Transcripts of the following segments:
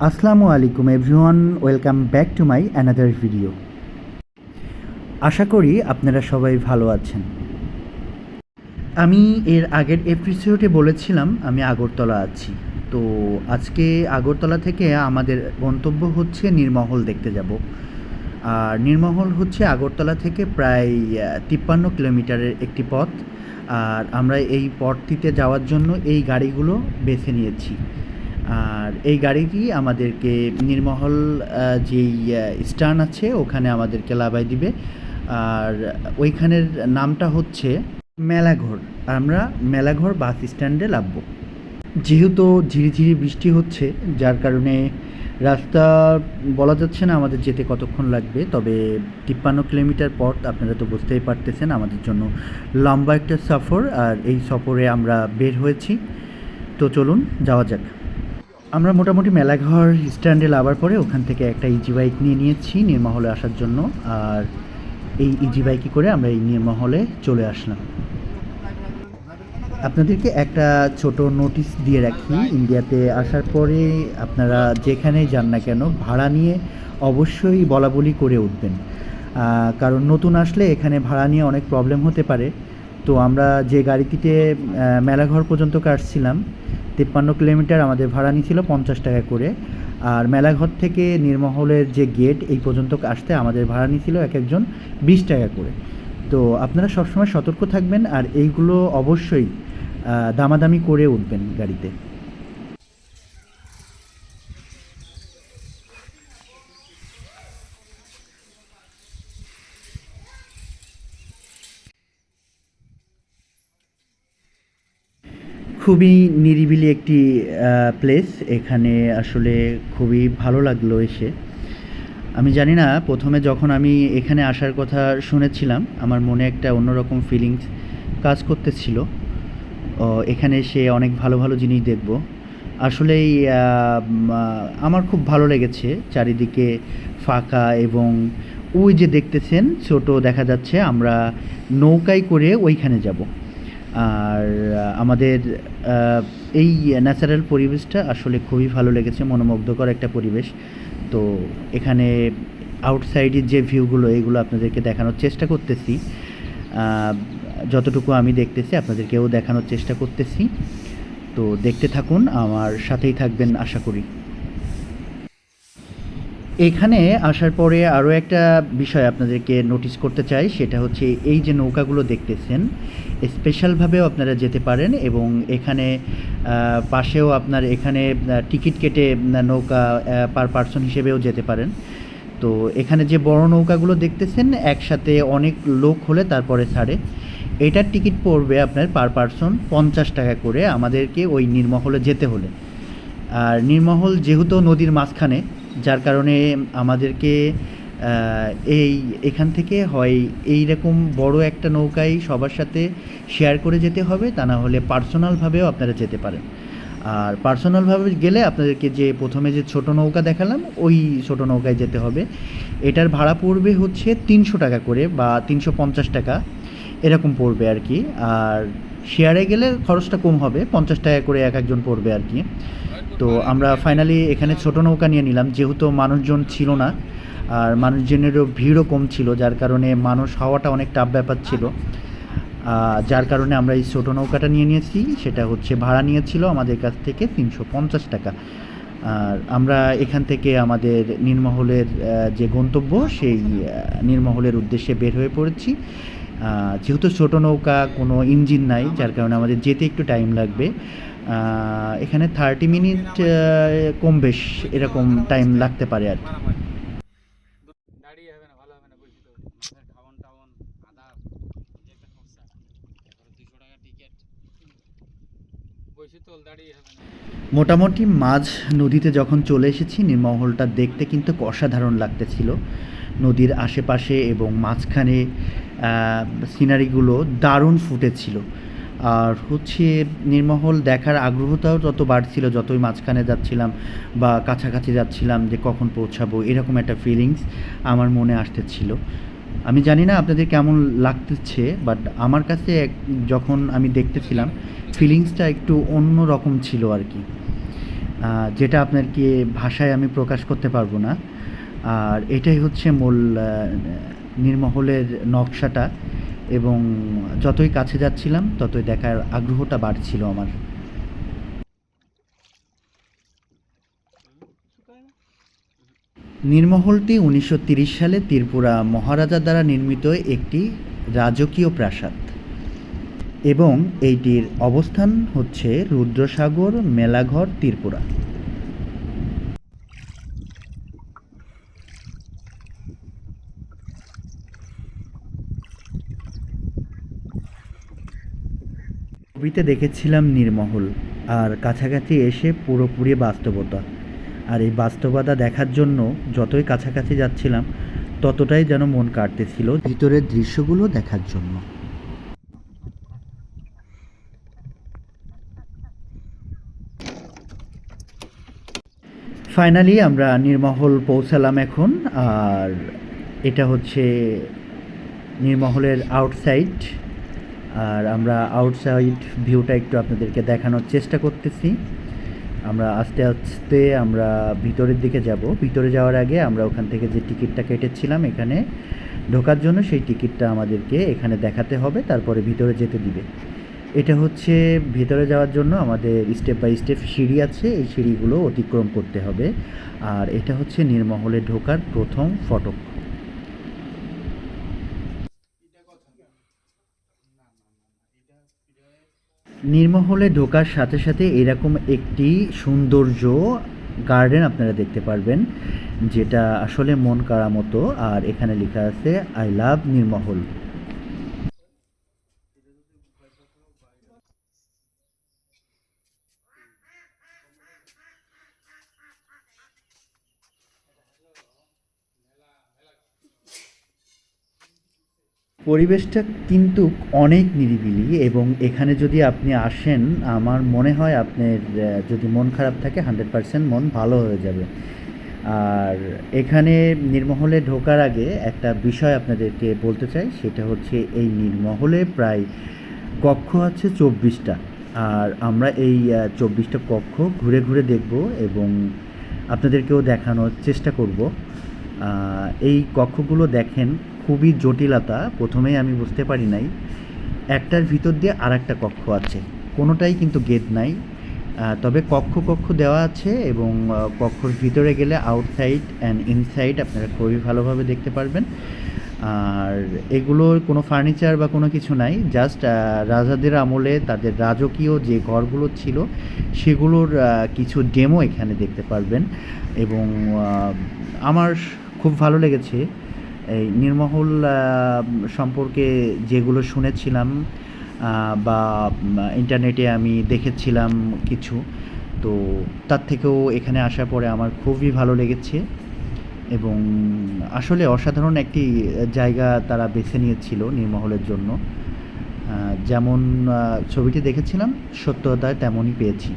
আসসালামু আলাইকুম everyone, welcome back to my another video. আশা করি আপনারা সবাই ভালো আছেন। আমি এর আগের এপিসোডে বলেছিলাম আমি আগরতলা আছি। তো আজকে আগরতলা থেকে আমাদের গন্তব্য হচ্ছে নির্মহল দেখতে যাব। আর নির্মহল হচ্ছে আগরতলা থেকে প্রায় তিপ্পান্ন কিলোমিটারের একটি পথ। আর আমরা এই পথটিতে যাওয়ার জন্য এই গাড়িগুলো বেছে নিয়েছি। আর এই গাড়িটি আমাদেরকে নির্মহল যেই স্টান আছে, ওখানে আমাদেরকে লাভাই দিবে। আর ওইখানের নামটা হচ্ছে মেলাঘর। আমরা মেলাঘর বাস স্ট্যান্ডে নামবো যেহেতু ঝিরিঝিরি বৃষ্টি হচ্ছে, যার কারণে রাস্তা বলা যাচ্ছে না আমাদের যেতে কতক্ষণ লাগবে, তবে তিপ্পান্ন কিলোমিটার পথ আপনারা তো বুঝতেই পারতেছেন আমাদের জন্য লম্বা একটা সফর, আর এই সফরে আমরা বের হয়েছি। তো চলুন, যাওয়া যাক। আমরা মোটামুটি মেলাঘর স্ট্যান্ডে লাভার পরে ওখান থেকে একটা ইজি বাইক নিয়ে নিয়েছি নির্মহলে আসার জন্য। আর এই ইজি বাইকে করে আমরা এই নির্মহলে চলে আসলাম। আপনাদেরকে একটা ছোট নোটিশ দিয়ে রাখি ইন্ডিয়াতে আসার পরে আপনারা যেখানেই যান না কেন, ভাড়া নিয়ে অবশ্যই বলা বলি করে উঠবেন। কারণ নতুন আসলে এখানে ভাড়া নিয়ে অনেক প্রবলেম হতে পারে। তো আমরা যে গাড়িটিতে মেলাঘর পর্যন্ত কাটছিলাম তিপ্পান্ন কিলোমিটার আমাদের ভাড়া নিয়েছিল পঞ্চাশ টাকা করে। আর মেলাঘর থেকে নির্মহলের যে গেট, এই পর্যন্ত আসতে আমাদের ভাড়া নিয়েছিল এক একজন বিশ টাকা করে। তো আপনারা সবসময় সতর্ক থাকবেন আর এইগুলো অবশ্যই দামাদামি করে উঠবেন গাড়িতে। খুবই নিরিবিলি একটি প্লেস এখানে আসলে খুবই ভালো লাগল এসে। আমি জানি না, প্রথমে যখন আমি এখানে আসার কথা শুনেছিলাম, আমার মনে একটা অন্যরকম ফিলিংস কাজ করতেছিল। এখানে এসে অনেক ভালো ভালো জিনিস দেখব। আসলেই আমার খুব ভালো লেগেছে চারিদিকে ফাঁকা এবং ওই যে দেখতেছেন, ছোট দেখা যাচ্ছে, আমরা নৌকায় করে ওইখানে যাব। আর আমাদের এই ন্যাচারাল পরিবেশটা আসলে খুবই ভালো লেগেছে, মনোমুগ্ধকর একটা পরিবেশ। তো এখানে আউটসাইডের যে ভিউগুলো এগুলো আপনাদেরকে দেখানোর চেষ্টা করতেছি। যতটুকু আমি দেখতেছি, আপনাদেরকেও দেখানোর চেষ্টা করতেছি। তো দেখতে থাকুন, আমার সাথেই থাকবেন, আশা করি। এখানে আসার পরে আরও একটা বিষয় আপনাদেরকে নোটিস করতে চাই, সেটা হচ্ছে এই যে নৌকাগুলো দেখতেছেন স্পেশালভাবেও আপনারা যেতে পারেন এবং এখানে পাশেও আপনার এখানে টিকিট কেটে নৌকা পার পার্সন হিসেবেও যেতে পারেন। তো এখানে যে বড় নৌকাগুলো দেখতেছেন, একসাথে অনেক লোক হলে তারপরে ছাড়ে। এটার টিকিট পড়বে আপনার পার পার্সন পঞ্চাশ টাকা করে আমাদেরকে ওই নির্মহলে যেতে হলে। আর নির্মহল যেহেতু নদীর মাঝখানে যার কারণে আমাদেরকে এই, এখান থেকে হয় এই রকম বড় একটা নৌকায় সবার সাথে শেয়ার করে যেতে হবে, তা না হলে পার্সোনালভাবেও আপনারা যেতে পারেন। আর পার্সোনালভাবে গেলে আপনাদেরকে যে প্রথমে যে ছোট নৌকা দেখালাম, ওই ছোট নৌকায় যেতে হবে। এটার ভাড়া পড়বে হচ্ছে তিনশো টাকা করে বা তিনশো পঞ্চাশ টাকা, এরকম পড়বে আর কি। আর শেয়ারে গেলে খরচটা কম হবে, পঞ্চাশ টাকা করে এক একজন পড়বে আর কি। তো আমরা ফাইনালি এখানে ছোট নৌকা নিয়ে নিলাম, যেহেতু মানুষজন ছিল না, আর মানুষজনেরও ভিড়ও কম ছিল, যার কারণে মানুষ হওয়াটা অনেক টাফ ব্যাপার ছিল। যার কারণে আমরা এই ছোটো নৌকাটা নিয়ে নিয়েছি, সেটা হচ্ছে ভাড়া নিয়েছিল আমাদের কাছ থেকে তিনশো পঞ্চাশ টাকা। আর আমরা এখান থেকে আমাদের নির্মহলের যে গন্তব্য, সেই নির্মহলের উদ্দেশ্যে বের হয়ে পড়েছি। যেহেতু ছোটো নৌকা কোনো ইঞ্জিন নাই যার কারণে আমাদের যেতে একটু টাইম লাগবে। এখানে থার্টি মিনিট কম বেশ এরকম টাইম লাগতে পারে আর কি। মোটামুটি মাঝ নদীতে যখন চলে এসেছি নির্মহলটা দেখতে কিন্তু অসাধারণ লাগতেছিল। নদীর আশেপাশে এবং মাঝখানে সিনারিগুলো দারুণ ফুটেছিল। আর হচ্ছে নির্মহল দেখার আগ্রহটাও তত বাড়ছিল, যতই মাঝখানে যাচ্ছিলাম বা কাছাকাছি যাচ্ছিলাম যে কখন পৌঁছাবো, এরকম একটা ফিলিংস আমার মনে আসতেছিল। আমি জানি না আপনাদের কেমন লাগতেছে বাট আমার কাছে যখন আমি দেখতেছিলাম ফিলিংসটা একটু অন্য রকম ছিল আর কি। যেটা আপনার কি ভাষায় আমি প্রকাশ করতে পারব না। আর এটাই হচ্ছে মূল নির্মহলের নকশাটা এবং যতই কাছে যাচ্ছিলাম, ততই দেখার আগ্রহটা বাড়ছিল আমার। নীরমহলটি উনিশশো সালে ত্রিপুরা মহারাজা দ্বারা নির্মিত একটি রাজকীয় প্রাসাদ এবং এইটির অবস্থান হচ্ছে রুদ্রসাগর, মেলাঘর, ত্রিপুরা। ছবিতে দেখেছিলাম নির্মহল আর কাছাকাছি এসে পুরোপুরি বাস্তবতা। আর এই বাস্তবতা দেখার জন্য যতই কাছাকাছি যাচ্ছিলাম, ততটাই যেন মন কাটতেছিল ভিতরের দৃশ্যগুলো দেখার জন্য। ফাইনালি আমরা নির্মহল পৌঁছালাম এখন, আর এটা হচ্ছে নির্মহলের আউটসাইড আর আমরা আউটসাইড ভিউটা একটু আপনাদেরকে দেখানোর চেষ্টা করতেছি। আমরা আস্তে আস্তে আমরা ভিতরের দিকে যাব। ভিতরে যাওয়ার আগে আমরা ওখান থেকে যে টিকিটটা কেটেছিলাম এখানে ঢোকার জন্য, সেই টিকিটটা আমাদেরকে এখানে দেখাতে হবে, তারপরে ভিতরে যেতে দিবে। এটা হচ্ছে ভিতরে যাওয়ার জন্য আমাদের স্টেপ বাই স্টেপ সিঁড়ি আছে, এই সিঁড়িগুলো অতিক্রম করতে হবে। আর এটা হচ্ছে নির্মহলে ঢোকার প্রথম ফটক। নির্মহলে ঢোকার সাথে সাথে এরকম একটি সৌন্দর্য গার্ডেন আপনারা দেখতে পারবেন, যেটা আসলে মন কাড়া মতো আর এখানে লেখা আছে আই লাভ নির্মহল। পরিবেশটা কিন্তু অনেক নিরিবিলি এবং এখানে যদি আপনি আসেন, আমার মনে হয় আপনার যদি মন খারাপ থাকে, হান্ড্রেড পারসেন্ট মন ভালো হয়ে যাবে। আর এখানে নির্মহলে ঢোকার আগে একটা বিষয় আপনাদেরকে বলতে চাই, সেটা হচ্ছে এই নির্মহলে প্রায় কক্ষ আছে চব্বিশটা। আর আমরা এই চব্বিশটা কক্ষ ঘুরে ঘুরে দেখব এবং আপনাদেরকেও দেখানোর চেষ্টা করব। এই কক্ষগুলো দেখেন খুবই জটিলতা, প্রথমেই আমি বুঝতে পারি নাই। একটার ভিতর দিয়ে আর একটা কক্ষ আছে। কোনোটাই কিন্তু গেট নাই। তবে কক্ষ কক্ষ দেওয়া আছে এবং কক্ষর ভিতরে গেলে আউটসাইড অ্যান্ড ইনসাইড আপনারা খুবই ভালোভাবে দেখতে পারবেন। আর এগুলোর কোনো ফার্নিচার বা কোনো কিছু নাই। জাস্ট রাজাদের আমলে তাদের রাজকীয় যে ঘরগুলো ছিল, সেগুলোর কিছু ডেমো এখানে দেখতে পারবেন। এবং আমার খুব ভালো লেগেছে। এই নির্মহল সম্পর্কে যেগুলো শুনেছিলাম বা ইন্টারনেটে আমি দেখেছিলাম কিছু, তো তার থেকেও এখানে আসার পরে আমার খুবই ভালো লেগেছে এবং আসলে অসাধারণ একটি জায়গা তারা বেছে নিয়েছিল নির্মহলের জন্য। যেমন ছবিটি দেখেছিলাম সত্যতায় তেমনই পেয়েছি।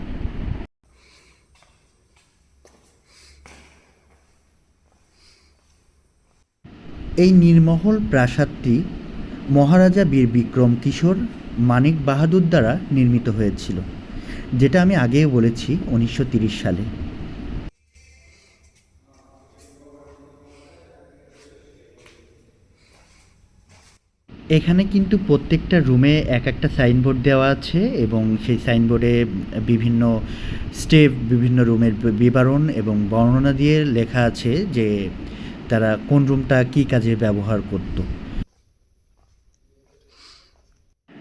এই নির্মহল প্রাসাদটি মহারাজা বীর বিক্রম কিশোর মানিক বাহাদুর দ্বারা নির্মিত হয়েছিল, যেটা আমি আগেও বলেছি উনিশশো সালে। এখানে কিন্তু প্রত্যেকটা রুমে এক একটা সাইনবোর্ড দেওয়া আছে এবং সেই সাইনবোর্ডে বিভিন্ন স্টেপ, বিভিন্ন রুমের বিবরণ এবং বর্ণনা দিয়ে লেখা আছে যে তারা কোন রুমটা কী কাজে ব্যবহার করত।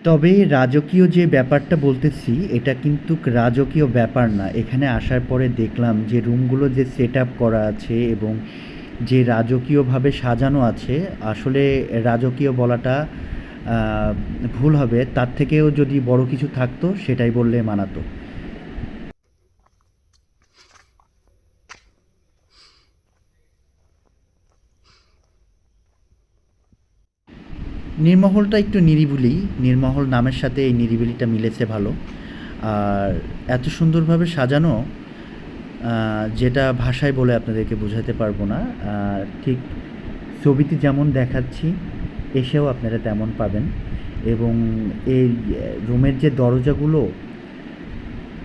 তবে রাজকীয় যে ব্যাপারটা বলতেছি, এটা কিন্তু রাজকীয় ব্যাপার না। এখানে আসার পরে দেখলাম যে রুমগুলো যে সেট করা আছে এবং যে রাজকীয়ভাবে সাজানো আছে, আসলে রাজকীয় বলাটা ভুল হবে। তার থেকেও যদি বড় কিছু থাকতো, সেটাই বললে মানাতো। নির্মহলটা একটু নিরিবিলি, নির্মহল নামের সাথে এই নিরিবিলিটা মিলেছে ভালো। আর এত সুন্দরভাবে সাজানো যেটা ভাষায় বলে আপনাদেরকে বোঝাতে পারব না ঠিক ছবিতে যেমন দেখাচ্ছি, এসেও আপনারা তেমন পাবেন। এবং এই রুমের যে দরজাগুলো,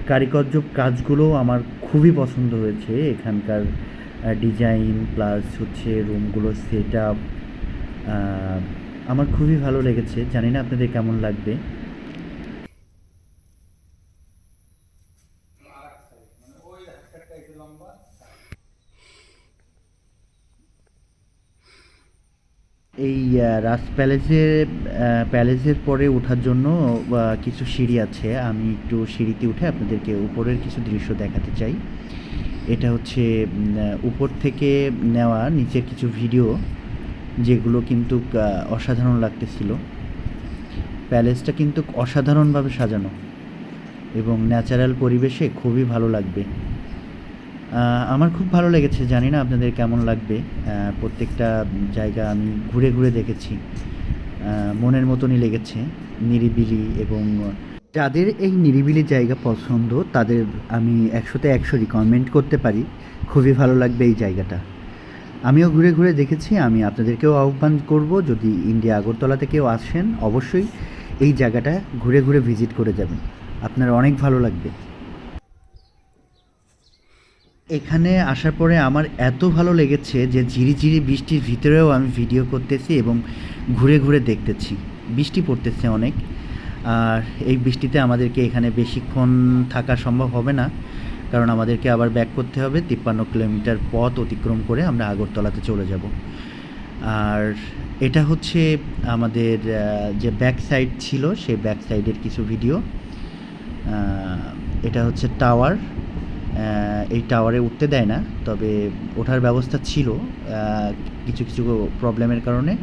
কারিকর্য কাজগুলো আমার খুবই পছন্দ হয়েছে। এখানকার ডিজাইন, প্লাস হচ্ছে রুমগুলো সেট আপ আমার খুবই ভালো লেগেছে। জানি না আপনাদের কেমন লাগবে। এই রাজ প্যালেসের প্যালেসের পরে ওঠার জন্য কিছু সিঁড়ি আছে। আমি একটু সিঁড়িতে উঠে আপনাদেরকে উপরের কিছু দৃশ্য দেখাতে চাই। এটা হচ্ছে উপর থেকে নেওয়া নিচের কিছু ভিডিও। যেগুলো কিন্তু অসাধারণ লাগতেছিল। প্যালেসটা কিন্তু অসাধারণভাবে সাজানো এবং ন্যাচারাল পরিবেশে খুবই ভালো লাগবে। আমার খুব ভালো লেগেছে, জানি না আপনাদের কেমন লাগবে। প্রত্যেকটা জায়গা আমি ঘুরে ঘুরে দেখেছি। মনের মতনই লেগেছে, নিরিবিলি এবং যাদের এই নিরিবিলি জায়গা পছন্দ, তাদের আমি একশোতে একশো রিকমেন্ড করতে পারি। খুবই ভালো লাগবে এই জায়গাটা। আমিও ঘুরে ঘুরে দেখেছি, আমি আপনাদেরকেও আহ্বান করব, যদি ইন্ডিয়া আগরতলাতে কেউ আসেন, অবশ্যই এই জায়গাটা ঘুরে ঘুরে ভিজিট করে যাবেন। আপনার অনেক ভালো লাগবে। এখানে আসার পরে আমার এত ভালো লেগেছে যে ঝিরিঝিরি বৃষ্টির ভিতরেও আমি ভিডিও করতেছি এবং ঘুরে ঘুরে দেখতেছি। বৃষ্টি পড়তেছে অনেক। আর এই বৃষ্টিতে আমাদেরকে এখানে বেশিক্ষণ থাকা সম্ভব হবে না। কারণ আমাদেরকে আবার ব্যাক করতে হবে। তিপ্পান্ন কিলোমিটার পথ অতিক্রম করে আমরা আগরতলাতে চলে যাব। আর এটা হচ্ছে আমাদের যে ব্যাক সাইড ছিল, সেই ব্যাক সাইডের কিছু ভিডিও এটা হচ্ছে টাওয়ার এই টাওয়ারে উঠতে দেয় না, তবে ওঠার ব্যবস্থা ছিল। কিছু কিছু প্রবলেমের কারণে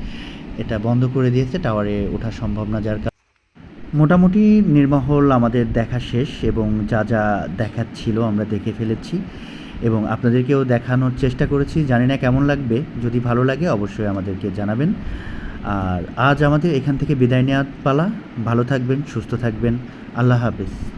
এটা বন্ধ করে দিয়েছে। টাওয়ারে ওঠা সম্ভব না, যার মোটামুটি নির্মহল আমাদের দেখা শেষ এবং যা যা দেখাচ্ছিল ছিল আমরা দেখে ফেলেছি এবং আপনাদেরকেও দেখানোর চেষ্টা করেছি। জানি না কেমন লাগবে, যদি ভালো লাগে অবশ্যই আমাদেরকে জানাবেন। আর আজ আমাদের এখান থেকে বিদায় নেওয়ার পালা। ভালো থাকবেন, সুস্থ থাকবেন। আল্লাহ হাফেজ।